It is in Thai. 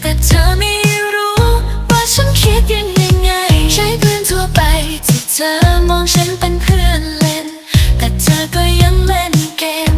แต่เธอไม่รู้ว่าฉันคิดยังไง ใช้เพื่อนทั่วไปที่เธอมองฉันเป็นเพื่อน can, then he can.